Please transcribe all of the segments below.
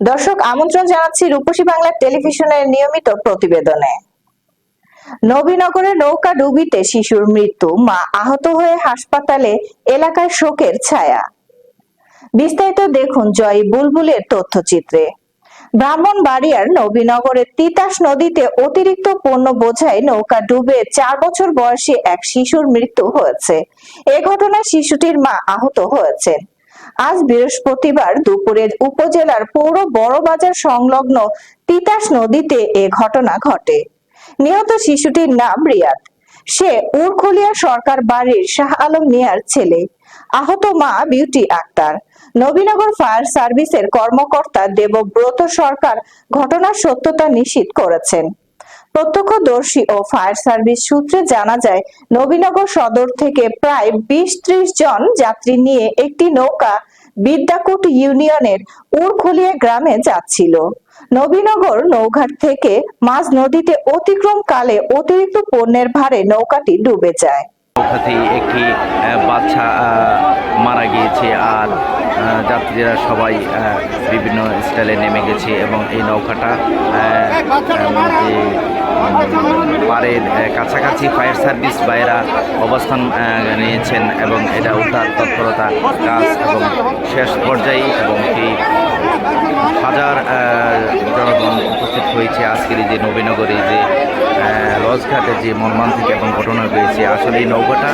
দর্শক, আমন্ত্রণ জানাচ্ছি রূপসী বাংলা টেলিভিশনের নিয়মিত প্রতিবেদনে। নবীনগরে নৌকা ডুবিতে শিশুর মৃত্যু, মা আহত হয়ে হাসপাতালে এলাকায় শোকের ছায়া। বিস্তারিত দেখুন জয় বুলবুলের তথ্যচিত্রে। ব্রাহ্মণবাড়িয়ার নবীনগরের তিতাস নদীতে অতিরিক্ত পণ্য বোঝাই নৌকা ডুবে চার বছর বয়সী এক শিশুর মৃত্যু হয়েছে। এ ঘটনায় শিশুটির মা আহত হয়েছেন। আজ বৃহস্পতিবার দুপুরে উপজেলার পৌর বড়বাজার সংলগ্ন তিতাস নদীতে এ ঘটনা ঘটে। নিহত শিশুটির নাম রিয়াদ। সে উরখলিয়া সরকার বাড়ির শাহ আলম মিয়ার ছেলে। আহত মা বিউটি আক্তার। নবীনগর ফায়ার সার্ভিসের কর্মকর্তা দেবব্রত সরকার ঘটনার সত্যতা নিশ্চিত করেছেন। প্রত্যক্ষদর্শী ও ফায়ার সার্ভিস সূত্রে জানা যায়, নবীনগর সদর থেকে প্রায় বিশ ত্রিশ জন যাত্রী নিয়ে একটি নৌকা বিদ্যাকুট ইউনিয়নের উড়খলিয়া গ্রামে যাচ্ছিল। নবীনগর নৌঘাট থেকে মাঝ নদীতে অতিক্রম কালে অতিরিক্ত পণ্যের ভারে নৌকাটি ডুবে যায়। নৌকাতেই একটি বাচ্চা মারা গিয়েছে আর যাত্রীরা সবাই বিভিন্ন স্টাইলে নেমে গেছে এবং এই নৌকাটা পাড়ের কাছাকাছি ফায়ার সার্ভিস বাইরা অবস্থান নিয়েছেন এবং এটা উদ্ধার তৎপরতা কাজ এবং শেষ পর্যায়ে এবং এই হাজার জনগণ উপস্থিত হয়েছে আজকের এই যে নবীনগরে যে লজঘাটে যে মর্মান্তিক এবং ঘটনা হয়েছে আসলে এই নৌকাটা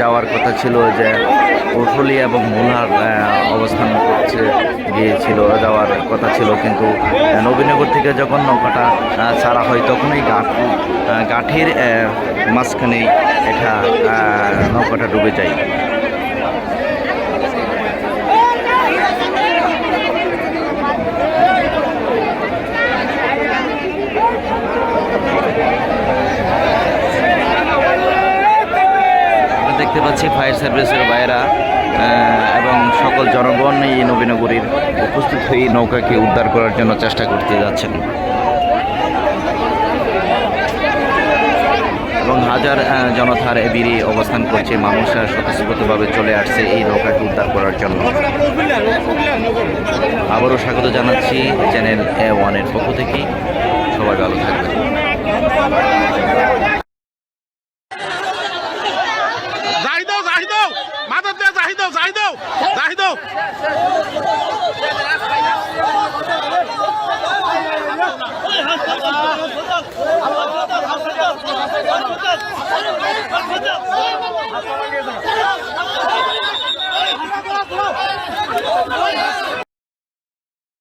যাওয়ার কথা ছিল যে উঠলি এবং মোলার অবস্থান করছে, গিয়েছিল, যাওয়ার কথা ছিল, কিন্তু নবীনগর থেকে যখন নৌকাটা ছাড়া হয় তখন এই গাঠ গাঠের মাঝখানেই মাঝখানে এটা নৌকাটা ডুবে যায়। দেখতে পাচ্ছি ফায়ার সার্ভিসের বাইরা এবং সকল জনগণ এই নবীনগরীর উপস্থিত হয়ে নৌকাকে উদ্ধার করার জন্য চেষ্টা করতে যাচ্ছেন। এবং হাজার জনতার এবিরে অবস্থান করছে মানুষরা স্বতঃস্ফূর্তভাবে চলে আসছে এই নৌকাকে উদ্ধার করার জন্য। আবারও স্বাগত জানাচ্ছি চ্যানেল এ ওয়ানের পক্ষ থেকে। জাহিদাও